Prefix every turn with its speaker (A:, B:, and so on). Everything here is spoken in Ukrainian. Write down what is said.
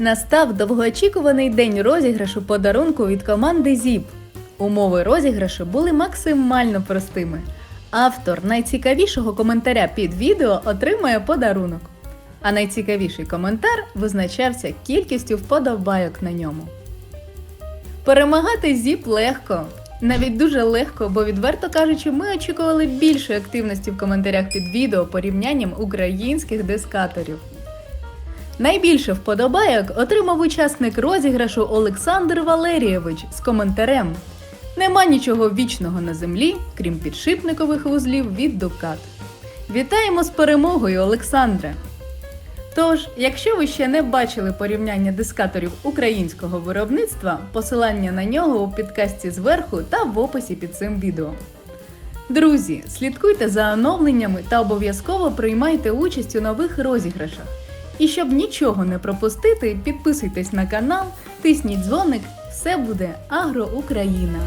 A: Настав довгоочікуваний день розіграшу подарунку від команди ЗІП. Умови розіграшу були максимально простими. Автор найцікавішого коментаря під відео отримає подарунок. А найцікавіший коментар визначався кількістю вподобайок на ньому. Перемагати ЗІП легко. Навіть дуже легко, бо відверто кажучи, ми очікували більшої активності в коментарях під відео порівнянням українських дискаторів. Найбільше вподобайок отримав учасник розіграшу Олександр Валерійович з коментарем: Нема нічого вічного на землі, крім підшипникових вузлів від Дукат. Вітаємо з перемогою, Олександре! Тож, якщо ви ще не бачили порівняння дискаторів українського виробництва, посилання на нього у підкасті зверху та в описі під цим відео. Друзі, слідкуйте за оновленнями та обов'язково приймайте участь у нових розіграшах. І щоб нічого не пропустити, підписуйтесь на канал, тисніть дзвоник, все буде Агро Україна.